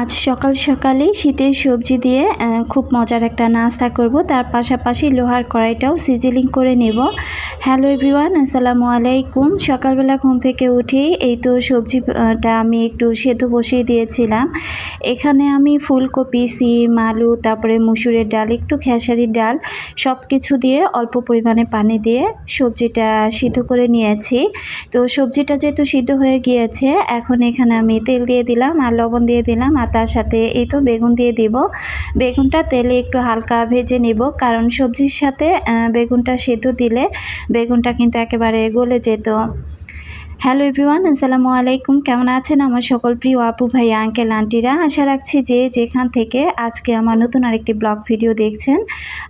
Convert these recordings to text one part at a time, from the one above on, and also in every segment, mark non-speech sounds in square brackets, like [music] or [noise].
আজ সকাল সকালেই শীতের সবজি দিয়ে খুব মজার একটা নাস্তা করব। তার পাশাপাশি লোহার কড়াইটাও সিজিলিং করে নেব। হ্যালো এভরিওয়ান, আসসালামু আলাইকুম। সকালবেলা ঘুম থেকে উঠেই এই তো সবজিটা আমি একটু সেদ্ধ বসিয়ে দিয়েছিলাম। এখানে আমি ফুলকপি, সিম, আলু, তারপরে মুসুরের ডাল, একটু খেসারির ডাল সব কিছু দিয়ে অল্প পরিমাণে পানি দিয়ে সবজিটা সিদ্ধ করে নিয়েছি। তো সবজিটা যেহেতু সিদ্ধ হয়ে গিয়েছে, এখন এখানে আমি তেল দিয়ে দিলাম আর লবণ দিয়ে দিলাম। আর তার সাথে এই তো বেগুন দিয়ে দিব। বেগুনটা তেলে একটু হালকা ভেজে নেব, কারণ সবজির সাথে বেগুনটা সেদ্ধ দিলে বেগুনটা কিন্তু একেবারে গলে যেত। হ্যালো এভরিওয়ান, আসসালামু আলাইকুম। কেমন আছেন আমার সকল প্রিয় আপু ভাই আঙ্কেল, আন্টিরা? আশা রাখছি যে যেখান থেকে আজকে আমার নতুন আরেকটি ব্লগ ভিডিও দেখছেন,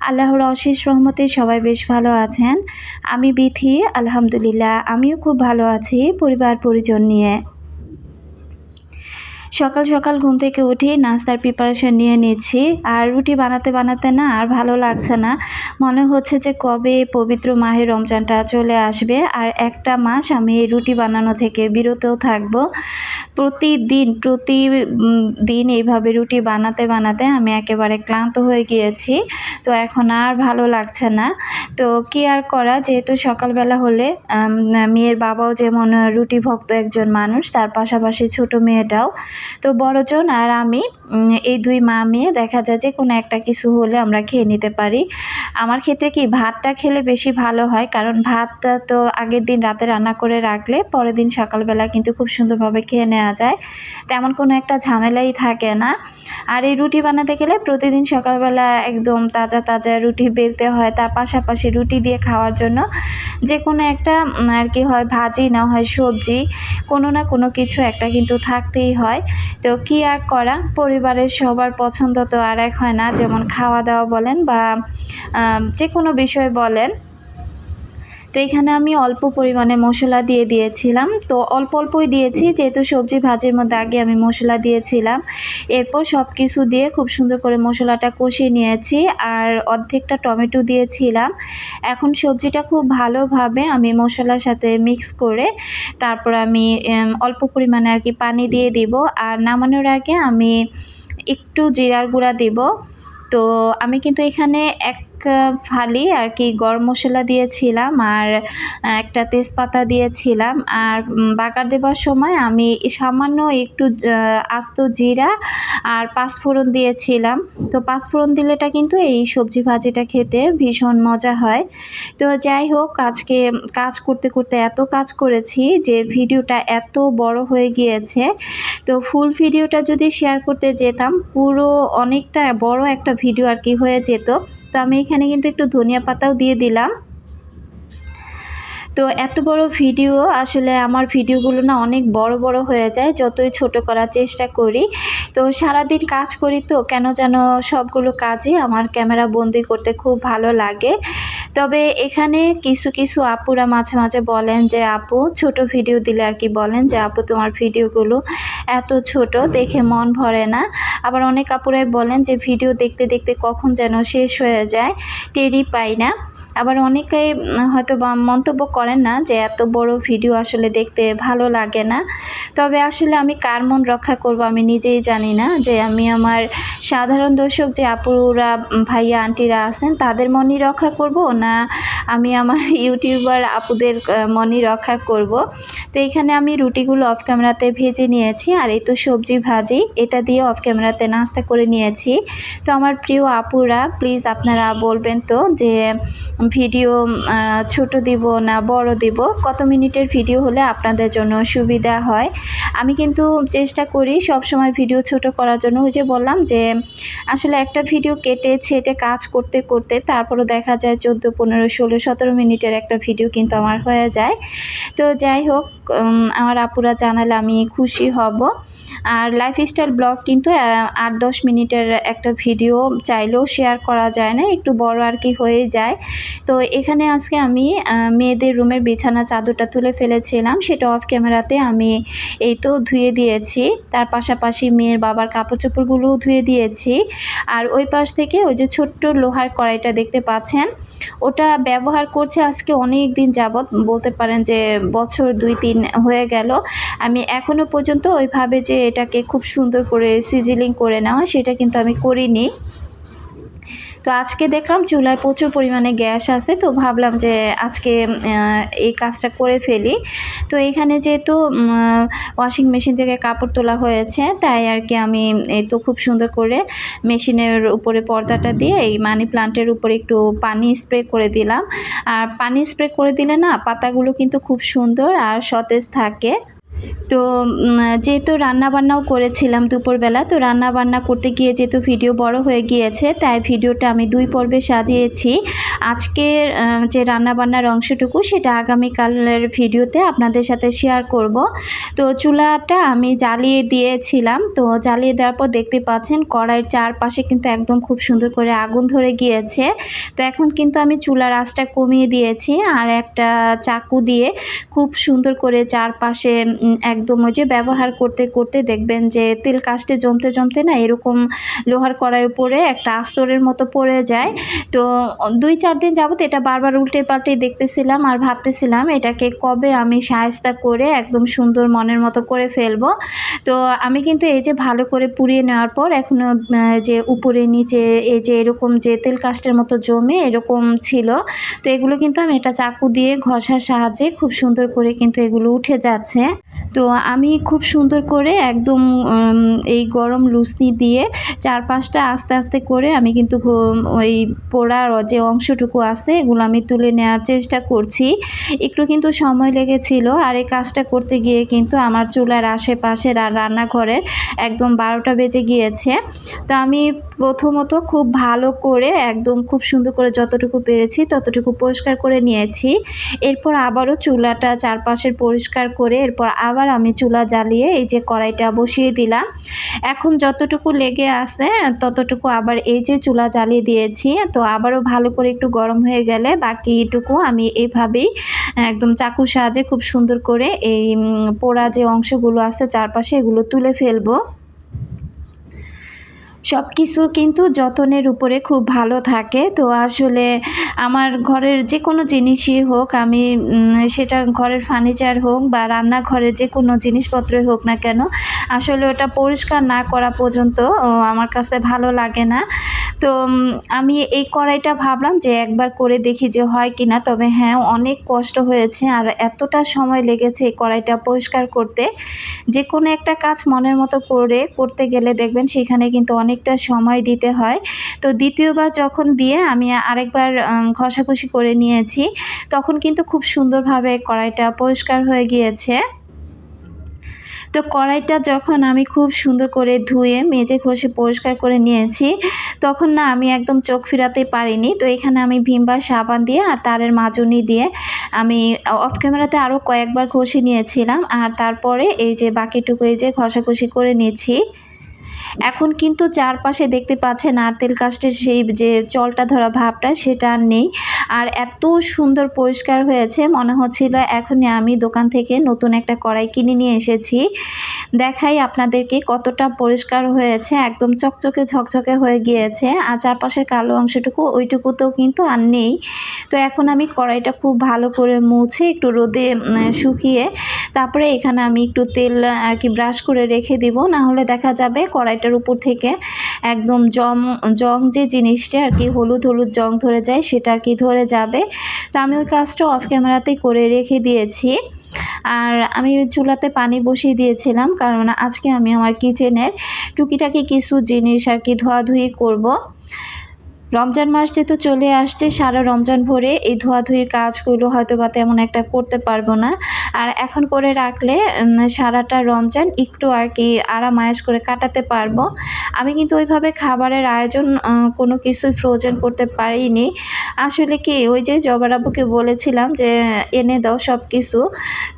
আল্লাহর অশেষ রহমতে সবাই বেশ ভালো আছেন। আমি বিথি, আলহামদুলিল্লাহ, আমিও খুব ভালো আছি পরিবার পরিজন নিয়ে। সকাল সকাল ঘুম থেকে উঠি নাস্তার প্রিপারেশন নিয়ে নিচ্ছি। আর রুটি বানাতে বানাতে না আর ভালো লাগছে না। মনে হচ্ছে যে কবে পবিত্র মাহে রমজানটা চলে আসবে। আর একটা মাস আমি এই রুটি বানানো থেকে বিরতও থাকব। প্রতিদিন প্রতি দিন এইভাবে রুটি বানাতে বানাতে আমি একেবারে ক্লান্ত হয়ে গিয়েছি। তো এখন আর ভালো লাগছে না। তো কি আর করা? যেহেতু সকালবেলা হলে মেয়ের বাবাও যেমন রুটি ভক্ত একজন মানুষ, তার পাশাপাশি ছোট মেয়েটাও। তো বড়জন আর আমি এই দুই মা মেয়ে দেখা যায় যে কোনো একটা কিছু হলে আমরা খেয়ে নিতে পারি। আমার ক্ষেত্রে কি ভাতটা খেলে বেশি ভালো হয়? কারণ ভাতটা তো আগের দিন রাতে রান্না করে রাখলে পরের দিন সকালবেলা কিন্তু খুব সুন্দরভাবে খেয়ে নেওয়া যায়। তেমন কোনো একটা ঝামেলাই থাকে না। আর এই রুটি বানাতে গেলে প্রতিদিন সকালবেলা একদম তাজা তাজা রুটি বেলতে হয়। তার পাশাপাশি রুটি দিয়ে খাওয়ার জন্য যে কোনো একটা আর কি হয়, ভাজি না হয়, সবজি, কোনো না কোনো কিছু একটা কিন্তু থাকতেই হয়। তো কি আর করা? পরিবারের সবার পছন্দ তো আর এক হয় না। যেমন খাওয়া দাওয়া বলেন বা যে কোনো বিষয় বলেন তো এখানে আমি অল্প পরিমাণে মশলা দিয়ে দিয়েছিলাম। তো অল্প অল্পই দিয়েছি, যেহেতু সবজি ভাজির মধ্যে আগে আমি মশলা দিয়েছিলাম। এরপর সব কিছু দিয়ে খুব সুন্দর করে মশলাটা কষিয়ে নিয়েছি আর অর্ধেকটা টমেটো দিয়েছিলাম। এখন সবজিটা খুব ভালোভাবে আমি মশলার সাথে মিক্স করে তারপর আমি অল্প পরিমাণে আর কি পানি দিয়ে দিব। আর নামানোর আগে আমি একটু জিরার গুঁড়া দিব। তো আমি কিন্তু এখানে এক ফালি আর কি গরম মশলা দিয়েছিলাম আর একটা তেজপাতা দিয়েছিলাম। আর বাগার দেবার সময় আমি সামান্য একটু আস্ত জিরা আর পাঁচফোড়ন দিয়েছিলাম। তো পাঁচফোড়ন দিলেটা কিন্তু এই সবজি ভাজিটা খেতে ভীষণ মজা হয়। তো যাই হোক, আজকে কাজ করতে করতে এত কাজ করেছি যে ভিডিওটা এত বড় হয়ে গিয়েছে। তো ফুল ভিডিওটা যদি শেয়ার করতে যেতাম, পুরো অনেকটা বড় একটা ভিডিও আর কি হয়ে যেত। তো আমি এখানে কিন্তু একটু ধনিয়া পাতাও দিয়ে দিলাম। তো এত বড় ভিডিও, আসলে আমার ভিডিওগুলো না অনেক বড় বড় হয়ে যায়, যতই ছোট করার চেষ্টা করি। তো সারাদিন কাজ করি তো, কেন যেন সবগুলো কাজই আমার ক্যামেরা বন্দি করতে খুব ভালো লাগে। তবে এখানে কিছু কিছু আপুরা মাঝে মাঝে বলেন যে, আপু, ছোট ভিডিও দিলে আর কি বলেন যে, আপু, তোমার ভিডিওগুলো এত ছোট, দেখে মন ভরে না। আবার অনেক আপুরাই বলেন যে, ভিডিও দেখতে দেখতে কখন যেন শেষ হয়ে যায় টেরি পাই না। আবার অনেকেই হয়তো বা মন্তব্য করেন না যে এত বড় ভিডিও আসলে দেখতে ভালো লাগে না। তবে আসলে আমি কার মন রক্ষা করব আমি নিজেই জানি না যে আমি আমার সাধারণ দর্শক যে আপুরা ভাইয়া, আন্টিরা আছেন, তাদের মনই রক্ষা করব না আমি আমার [laughs] ইউটিউবার আপুদের মনই রক্ষা করব। তো এখানে আমি রুটিগুলো অফ ক্যামেরাতে ভেজে নিয়েছি আর এই তো সবজি ভাজি, এটা দিয়ে অফ ক্যামেরাতে নাস্তা করে নিয়েছি। তো আমার প্রিয় আপুরা প্লিজ আপনারা বলবেন তো যে ভিডিও ছোট দিব না বড় দিব, কত মিনিটের ভিডিও হলে আপনাদের জন্য সুবিধা হয়। আমি কিন্তু চেষ্টা করি সব সময় ভিডিও ছোট করার জন্য। ওই যে বললাম যে, আসলে একটা ভিডিও কেটে ছেটে কাজ করতে করতে তারপরে দেখা যায় চোদ্দ, পনেরো, ষোলো, সতেরো মিনিটের একটা ভিডিও কিন্তু আমার হয়ে যায়। তো যাই হোক আমার আপুরা জানালে আমি খুশি হব। আর লাইফস্টাইল ব্লগ কিন্তু আট দশ মিনিটের একটা ভিডিও চাইলেও শেয়ার করা যায় না, একটু বড় আর কি হয়ে যায়। তো এখানে আজকে আমি মেয়েদের রুমের বিছানা চাদরটা তুলে ফেলেছিলাম, সেটা অফ ক্যামেরাতে আমি এই তো ধুয়ে দিয়েছি। তার পাশাপাশি মেয়ের বাবার কাপড় চোপড়গুলোও ধুয়ে দিয়েছি। আর ওই পাশ থেকে ওই যে ছোট্ট লোহার কড়াইটা দেখতে পাচ্ছেন, ওটা ব্যবহার করছে আজকে অনেক দিন যাবৎ, বলতে পারেন যে বছর দুই তিন হয়ে গেল। আমি এখনও পর্যন্ত ওইভাবে যে এটাকে খুব সুন্দর করে সিজিলিং করে নেওয়া, সেটা কিন্তু আমি করিনি। তো আজকে দেখলাম চুলায় প্রচুর পরিমাণে গ্যাস আছে, তো ভাবলাম যে আজকে এই কাজটা করে ফেলি। তো এখানে যেহেতু ওয়াশিং মেশিন থেকে কাপড় তোলা হয়েছে, তাই আর কি আমি এই তো খুব সুন্দর করে মেশিনের উপরে পর্দাটা দিয়ে এই মানি প্লান্টের উপরে একটু পানি স্প্রে করে দিলাম। আর পানি স্প্রে করে দিলে না, পাতাগুলো কিন্তু খুব সুন্দর আর সতেজ থাকে। তো যেহেতু রান্নাবান্নাও করেছিলাম দুপুরবেলা, তো রান্নাবান্না করতে গিয়ে যেহেতু ভিডিও বড় হয়ে গিয়েছে, তাই ভিডিওটা আমি দুই পর্বে সাজিয়েছি। আজকের যে রান্নাবান্নার অংশটুকু সেটা আগামীকালের ভিডিওতে আপনাদের সাথে শেয়ার করব। তো, চুলাটা আমি জ্বালিয়ে দিয়েছিলাম। তো, জ্বালিয়ে দেওয়ার পর দেখতে পাচ্ছেন কড়াইয়ের চারপাশে কিন্তু একদম খুব সুন্দর করে আগুন ধরে গিয়েছে। তো, এখন কিন্তু আমি চুলার আঁচটা কমিয়ে দিয়েছি আর একটা চাকু দিয়ে খুব সুন্দর করে চারপাশে একদম ওই যে ব্যবহার করতে করতে দেখবেন যে তেল কাস্টে জমতে জমতে না এরকম লোহার কড়াইয়ের উপরে একটা আস্তরের মতো পড়ে যায়। তো দুই চার দিন যাবত এটা বারবার উল্টে পাল্টে দেখতেছিলাম আর ভাবতেছিলাম এটাকে কবে আমি সায়স্তা করে একদম সুন্দর মনের মতো করে ফেলব। তো আমি কিন্তু এই যে ভালো করে পুড়িয়ে নেওয়ার পর এখনও যে উপরে, নিচে এই যে এরকম যে তেল কাস্টের মতো জমে এরকম ছিল, তো এগুলো কিন্তু আমি এটা চাকু দিয়ে ঘষার সাহায্যে খুব সুন্দর করে কিন্তু এগুলো উঠে যাচ্ছে। তো আমি খুব সুন্দর করে একদম এই গরম লুসনি দিয়ে চার পাঁচটা আস্তে আস্তে করে আমি কিন্তু ওই পোড়ার যে অংশটুকু আছে এগুলো আমি তুলে নেওয়ার চেষ্টা করছি। একটু কিন্তু সময় লেগেছিল আর এই কাজটা করতে গিয়ে কিন্তু আমার চুলার আশেপাশে রান্নাঘরের একদম বারোটা বেজে গিয়েছে। তো আমি প্রথমত খুব ভালো করে একদম খুব সুন্দর করে যতটুকু পেরেছি ততটুকু পরিষ্কার করে নিয়েছি। এরপর আবারও চুলাটা চারপাশের পরিষ্কার করে এরপর আবার আমি চুলা জ্বালিয়ে এই যে কড়াইটা বসিয়ে দিলাম। এখন যতটুকু লেগে আছে, ততটুকু আবার এই যে চুলা জ্বালিয়ে দিয়েছি, তো আবারও ভালো করে একটু গরম হয়ে গেলে বাকিটুকু আমি এইভাবেই একদম চাকুর সাহায্যে খুব সুন্দর করে এই পোড়া যে অংশগুলো আছে চারপাশে এগুলো তুলে ফেলব। সব কিছু কিন্তু যত্নের উপরে খুব ভালো থাকে। তো আসলে আমার ঘরের যে কোনো জিনিসই হোক, আমি সেটা ঘরের ফার্নিচার হোক বা রান্নাঘরের যে কোনো জিনিসপত্রই হোক না কেন, আসলে ওটা পরিষ্কার না করা পর্যন্ত আমার কাছে ভালো লাগে না। তো আমি এই কড়াইটা ভাবলাম যে একবার করে দেখি যে হয় কি না তবে হ্যাঁ অনেক কষ্ট হয়েছে আর এতটা সময় লেগেছে এই কড়াইটা পরিষ্কার করতে। যে কোনো একটা কাজ মনের মতো করে, করতে গেলে দেখবেন সেখানে কিন্তু অনেকটা সময় দিতে হয়। তো দ্বিতীয়বার যখন দিয়ে আমি আরেকবার ঘষাঘষি করে নিয়েছি, তখন কিন্তু খুব সুন্দরভাবে কড়াইটা পরিষ্কার হয়ে গিয়েছে। তো কড়াইটা যখন আমি খুব সুন্দর করে ধুয়ে, মেজে ঘষে পরিষ্কার করে নিয়েছি, তখন না আমি একদম চোখ ফিরাতে পারিনি। তো এখানে আমি ভিমবার সাবান দিয়ে আর তারের মাজনি দিয়ে আমি অফ ক্যামেরাতে আরও কয়েকবার ঘষে নিয়েছিলাম। আর তারপরে এই যে বাকিটুকু এই যে ঘষাঘষি করে নিয়েছি এখন কিন্তু চারপাশে দেখতে পাচ্ছেন নারকেল কাস্টের সেই যে চলটা ধরা ভাবটা, সেটা আর নেই। আর এত সুন্দর পরিষ্কার হয়েছে, মনে হচ্ছিল এখনই আমি দোকান থেকে নতুন একটা কড়াই কিনে নিয়ে এসেছি। দেখাই আপনাদেরকে কতটা পরিষ্কার হয়েছে, একদম চকচকে ঝকঝকে হয়ে গিয়েছে। আর চারপাশের কালো অংশটুকু, ওইটুকুতেও কিন্তু আর নেই। তো এখন আমি কড়াইটা খুব ভালো করে মুছে, একটু রোদে শুকিয়ে, তারপরে এখানে আমি একটু তেল আর কি ব্রাশ করে রেখে দিব। না হলে দেখা যাবে কড়াইটার উপর থেকে একদম জম, জং যে জিনিসটা আর কি, হলুদ হলুদ জং ধরে যায়, সেটা আর কি ধরে যাবে। তো আমি ওই কাজটা অফ ক্যামেরাতেই করে রেখে দিয়েছি। আর আমি চুলাতে পানি বসিয়ে দিয়েছিলাম, কারণ আজকে আমি আমার কিচেনের টুকিটাকি কিছু জিনিস আর কি ধোয়াধুয়ি করব। রমজান মাস যেহেতু চলে আসছে, সারা রমজান ভরে এই ধোয়াধুয়ির কাজগুলো হয়তো বা তেমন একটা করতে পারব না। আর এখন করে রাখলে সারাটা রমজান একটু আর কি আরাম আয়াস করে কাটাতে পারব। আমি কিন্তু ওইভাবে খাবারের আয়োজন কোনো কিছুই ফ্রোজেন করতে পারিনি। আসলে কি, ওই যে জবারাবুকে বলেছিলাম যে, এনে দাও সব কিছু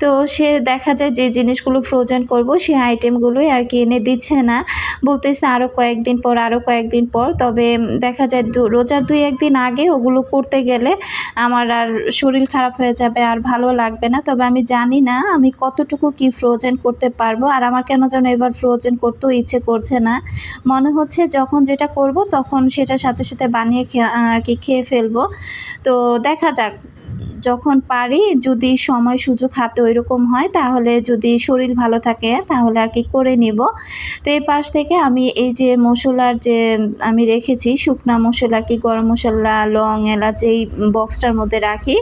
তো সে দেখা যায় যে জিনিসগুলো ফ্রোজেন করব, সে আইটেমগুলোই আর কি এনে দিচ্ছে না। বলতেছে আরও কয়েকদিন পর আরও কয়েকদিন পর। তবে দেখা যায় রোজার দুই একদিন আগে ওগুলো করতে গেলে আমার আর শরীর খারাপ হয়ে যাবে আর ভালো লাগবে না। তবে আমি জানি না আমি কতটুকু কি ফ্রোজেন করতে পারব আর আমার কেন যেন এবার ফ্রোজেন করতেও ইচ্ছে করছে না। মনে হচ্ছে যখন যেটা করব তখন সেটা সাথে সাথে বানিয়ে আর কি খেয়ে ফেলব। তো দেখা যাক। যখন পারি যদি সময় সুযোগ হাতে ওইরকম হয়, তাহলে যদি শরীর ভালো থাকে, তাহলে আর কি করে নিব। তো এই পাশ থেকে আমি এই যে মশলার যে আমি রেখেছি, শুকনা মশলা কি, গরম মশলা, লং, এলাচ, এই বক্সটার মধ্যে রাখি।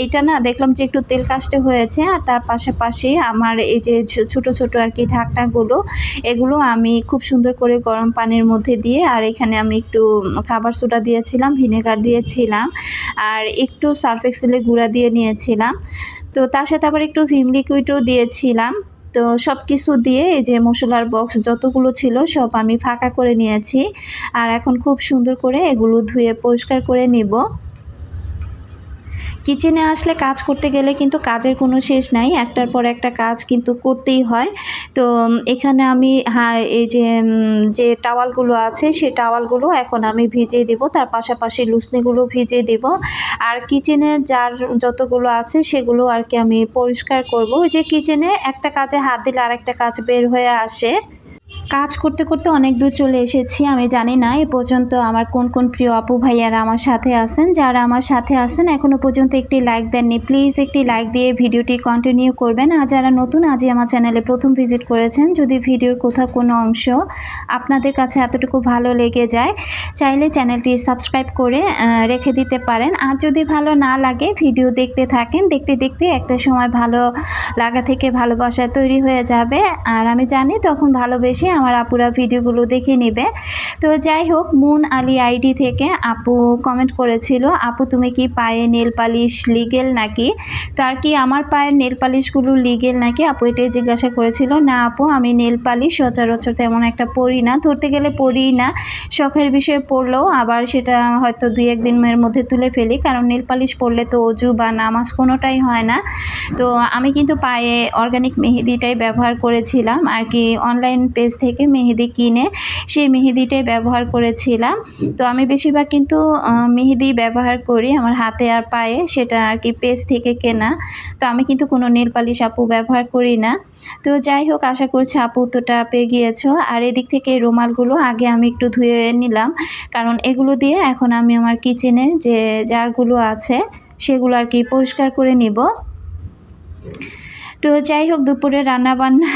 এইটা না দেখলাম যে একটু তেল কাস্টে হয়েছে, আর তার পাশাপাশি আমার এই যে ছোট ছোট আর কি ঢাকনাগুলো, এগুলো আমি খুব সুন্দর করে গরম পানির মধ্যে দিয়ে, আর এখানে আমি একটু খাবার সোডা দিয়েছিলাম, ভিনেগার দিয়েছিলাম। আর একটু সার্ফ এক্সেলের গুঁড়া দিয়ে নিয়েছিলাম। তো তার সাথে আবার একটু ভিম লিকুইডও দিয়েছিলাম। তো সব কিছু দিয়ে এই যে মশলার বক্স যতগুলো ছিল সব আমি ফাঁকা করে নিয়েছি। আর এখন খুব সুন্দর করে এগুলো ধুয়ে পরিষ্কার করে নিব। কিচেনে আসলে কাজ করতে গেলে কিন্তু কাজের কোনো শেষ নাই। একটার পর একটা কাজ কিন্তু করতেই হয়। তো এখানে আমি হ্যাঁ এই যে যে টাওয়ালগুলো আছে সে টাওয়ালগুলো এখন আমি ভিজিয়ে দেব। তার পাশাপাশি লুসনিগুলো ভিজিয়ে দেব। আর কিচেনে যার যতগুলো আছে, সেগুলো আর কি আমি পরিষ্কার করব। যে কিচেনে একটা কাজে হাত দিলে আরেকটা কাজ বের হয়ে আসে। কাজ করতে করতে অনেক দূর চলে এসেছি, আমি জানি না, এ পর্যন্ত আমার কোন কোন প্রিয় আপু ভাইয়ারা আমার সাথে আছেন। যারা আমার সাথে আছেন এখনও পর্যন্ত একটি লাইক দেননি। প্লিজ একটি লাইক দিয়ে ভিডিওটি কন্টিনিউ করবেন। আর যারা নতুন, আজই আমার চ্যানেলে প্রথম ভিজিট করেছেন, যদি ভিডিওর কোথাও কোনো অংশ আপনাদের কাছে এতটুকু ভালো লেগে যায়, চাইলে চ্যানেলটি সাবস্ক্রাইব করে রেখে দিতে পারেন। আর যদি ভালো না লাগে ভিডিও দেখতে থাকেন, দেখতে দেখতে একটা সময় ভালো লাগা থেকে ভালোবাসা তৈরি হয়ে যাবে। আর আমি জানি, তখন ভালোবেসে আমার আপুরা ভিডিওগুলো দেখে নেবে। তো যাই হোক, মুন আলী আইডি থেকে আপু কমেন্ট করেছিল, আপু, তুমি কি পায়ে নেল পালিশ লিগেল নাকি? তো আর কি, আমার পায়ের নেল পালিশগুলো লিগেল নাকি? আপু এটাই জিজ্ঞাসা করেছিল, না আপু, আমি নেল পালিশ সচরাচর তেমন একটা পড়ি না, ধরতে গেলে পড়ি না। শখের বিষয়ে পড়লেও আবার সেটা হয়তো দুই একদিনের মধ্যে তুলে ফেলি, কারণ নেল পালিশ পড়লে তো অজু বা নামাজ কোনোটাই হয় না। তো আমি কিন্তু পায়ে অর্গানিক মেহেদিটাই ব্যবহার করেছিলাম, আর কি অনলাইন পেজ থেকে থেকে মেহেদি কিনে সেই মেহেদিটাই ব্যবহার করেছিলাম। তো আমি বেশিরভাগ কিন্তু মেহেদি ব্যবহার করি আমার হাতে আর পায়ে, সেটা আর কি পেজ থেকে কেনা। তো আমি কিন্তু কোনো নেল পালিশ আপু ব্যবহার করি না। তো যাই হোক, আশা করছি আপু উত্তরটা পেয়ে গিয়েছো। আর এদিক থেকে রুমালগুলো আগে আমি একটু ধুয়ে নিলাম, কারণ এগুলো দিয়ে এখন আমি আমার কিচেনে যে জারগুলো আছে, সেগুলো আর কি পরিষ্কার করে নিব। তো যাই হোক, দুপুরে রান্নাবান্না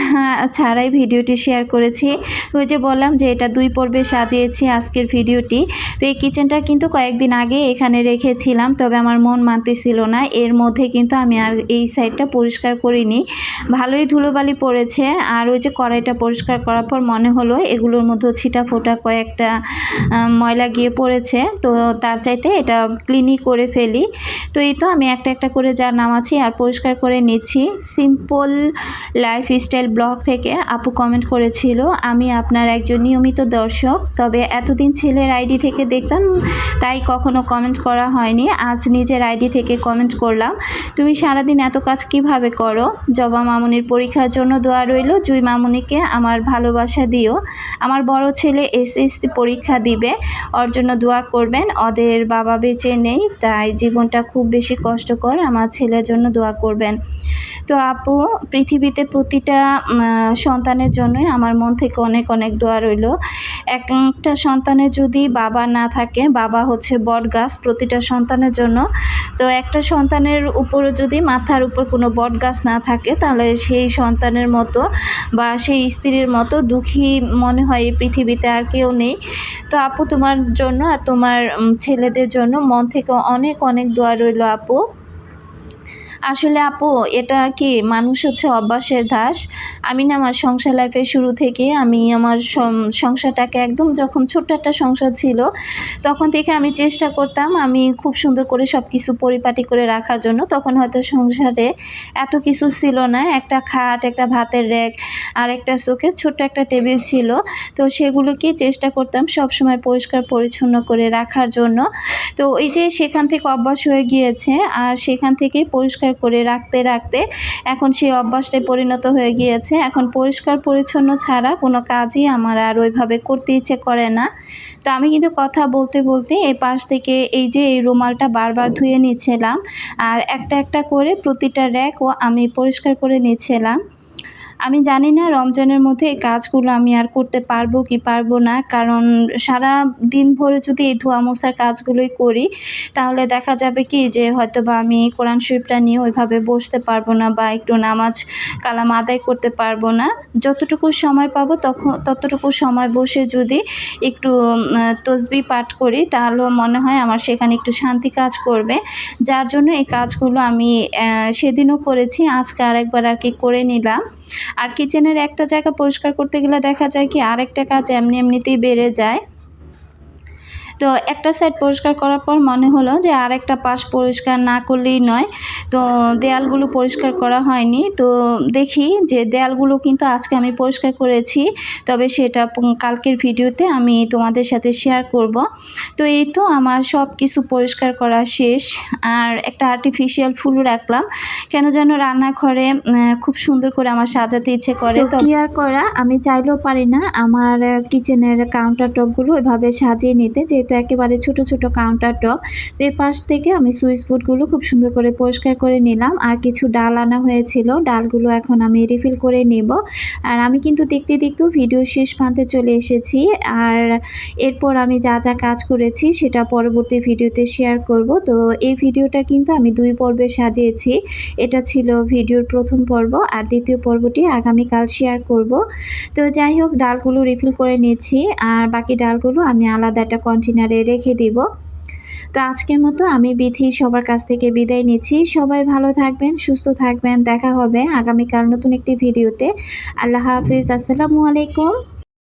ছাড়াই ভিডিওটি শেয়ার করেছি। ওই যে বললাম যে এটা দুই পর্বে সাজিয়েছি আজকের ভিডিওটি। তো এই কিচেনটা কিন্তু কয়েকদিন আগে এখানে রেখেছিলাম, তবে আমার মন মানতেছিল না। এর মধ্যে কিন্তু আমি আর এই সাইডটা পরিষ্কার করিনি। ভালোই ধুলোবালি পড়েছে, আর ওই যে কড়াইটা পরিষ্কার করার পর মনে হলো এগুলোর মধ্যে ছিটা ফোটা কয়েকটা ময়লা গিয়ে পড়েছে। তো তার চাইতে এটা ক্লিনই করে ফেলি। তো এই তো আমি একটা একটা করে যা নামাছি আর পরিষ্কার করে নিচ্ছি। সিম সিম্পল লাইফস্টাইল ব্লগ থেকে আপু কমেন্ট করেছিল, আমি আপনার একজন নিয়মিত দর্শক, তবে এতদিন ছেলের আইডি থেকে দেখতাম, তাই কখনো কমেন্ট করা হয়নি। আজ নিজের আইডি থেকে কমেন্ট করলাম। তুমি সারাদিন এত কাজ কীভাবে করো? জবা মামুনির পরীক্ষার জন্য দোয়া রইল। জুই মামুনিকে আমার ভালোবাসা দিও। আমার বড় ছেলে এসএসসি পরীক্ষা দিবে, ওর জন্য দোয়া করবেন। ওদের বাবা বেঁচে নেই, তাই জীবনটা খুব বেশি কষ্টকর। আমার ছেলের জন্য দোয়া করবেন। তো আপু, পৃথিবীতে প্রতিটা সন্তানের জন্যই আমার মন থেকে অনেক অনেক দোয়া রইল। একটা সন্তানের যদি বাবা না থাকে, বাবা হচ্ছে বট গাছ প্রতিটা সন্তানের জন্য। তো একটা সন্তানের উপরে যদি মাথার উপর কোনো বট গাছ না থাকে, তাহলে সেই সন্তানের মতো বা সেই স্ত্রীর মতো দুঃখী মনে হয় এই পৃথিবীতে আর কেউ নেই। তো আপু, তোমার জন্য আর তোমার ছেলেদের জন্য মন থেকে অনেক অনেক দোয়া রইল আপু। আসলে আপু, এটা কি মানুষ হচ্ছে অভ্যাসের দাস আমি না আমার সংসার লাইফের শুরু থেকে আমি আমার সংসারটাকে একদম যখন ছোট্ট একটা সংসার ছিল, তখন থেকে আমি চেষ্টা করতাম আমি খুব সুন্দর করে সব কিছু পরিপাটি করে রাখার জন্য। তখন হয়তো সংসারে এত কিছু ছিল না, একটা খাট, একটা ভাতের র্যাক আর একটা চোখে ছোট্ট একটা টেবিল ছিল। তো সেগুলোকে চেষ্টা করতাম সব সময় পরিষ্কার, পরিচ্ছন্ন করে রাখার জন্য। তো এই যে সেখান থেকে অভ্যাস হয়ে গিয়েছে আর সেখান থেকে পরিষ্কার করে রাখতে রাখতে এখন সেই অভ্যাসটায় পরিণত হয়ে গিয়েছে। এখন পরিষ্কার পরিচ্ছন্ন ছাড়া কোনো কাজই আমার আর ওইভাবে করতে ইচ্ছে করে না। তো আমি কিন্তু কথা বলতে বলতে এই পাশ থেকে এই যে এই রুমালটা বারবার ধুয়ে নিয়েছিলাম আর একটা একটা করে প্রতিটা র্যাকও আমি পরিষ্কার করে নিচ্ছিলাম। আমি জানি না রমজানের মধ্যে এই কাজগুলো আমি আর করতে পারব কি পারব না, কারণ সারা দিন ভরে যদি এই ধোয়া মোছার কাজগুলোই করি, তাহলে দেখা যাবে কি যে হয়তো বা আমি কোরআন শরীফটা নিয়ে ওইভাবে বসতে পারব না বা একটু নামাজ কালাম আদায় করতে পারব না। যতটুকু সময় পাবো তখন, ততটুকু সময় বসে যদি একটু তসবি পাঠ করি, তাহলেও মনে হয় আমার সেখানে একটু শান্তি কাজ করবে। যার জন্য এই কাজগুলো আমি সেদিনও করেছি, আজকে আরেকবার আর কি করে নিলাম। আর কিচেনের একটা জায়গা পরিষ্কার করতে গেলে দেখা যায় কি আরেকটা কাজ এমনি এমনিতেই বেড়ে যায়। তো একটা সাইড পরিষ্কার করার পর মনে হলো যে আর একটা পাশ পরিষ্কার না করলেই নয়। তো দেয়ালগুলো পরিষ্কার করা হয়নি। তো দেখি যে দেয়ালগুলো কিন্তু আজকে আমি পরিষ্কার করেছি তবে সেটা কালকের ভিডিওতে আমি তোমাদের সাথে শেয়ার করব। তো এই তো আমার সব কিছু পরিষ্কার করা শেষ। আর একটা আর্টিফিশিয়াল ফুল রাখলাম। কেন যেন রান্নাঘরে খুব সুন্দর করে আমার সাজাতে ইচ্ছে করে। তো কি আর করা? আমি চাইলেও পারি না। আমার কিচেনের কাউন্টার টপগুলো এভাবে সাজিয়ে নিতে। যেহেতু একেবারে ছোট ছোট কাউন্টার টপ তো এই পাশ থেকে আমি সুইচ বোর্ডগুলো খুব সুন্দর করে পরিষ্কার করে নিলাম। আর কিছু ডাল আনা হয়েছিল। ডালগুলো এখন আমি রিফিল করে নেব। আর আমি কিন্তু দেখতে, দেখতেও ভিডিও শেষ প্রান্তে চলে এসেছি। আর এরপর আমি যা যা কাজ করেছি সেটা পরবর্তী ভিডিওতে শেয়ার করব। তো এই ভিডিওটা কিন্তু আমি দুই পর্বে সাজিয়েছি। এটা ছিল ভিডিওর প্রথম পর্ব। আর দ্বিতীয় পর্বটি আগামীকাল শেয়ার করব। তো যাই হোক, ডালগুলো রিফিল করে নিয়েছি। আর বাকি ডালগুলো আমি আলাদা একটা কন্টেনারে রেখে দিব। তো আজকের মতো আমি বিথি সবার কাছ থেকে বিদায় নিচ্ছি। সবাই ভালো থাকবেন, সুস্থ থাকবেন। দেখা হবে আগামীকাল নতুন একটি ভিডিওতে। আল্লাহ হাফিজ। আসসালামু আলাইকুম।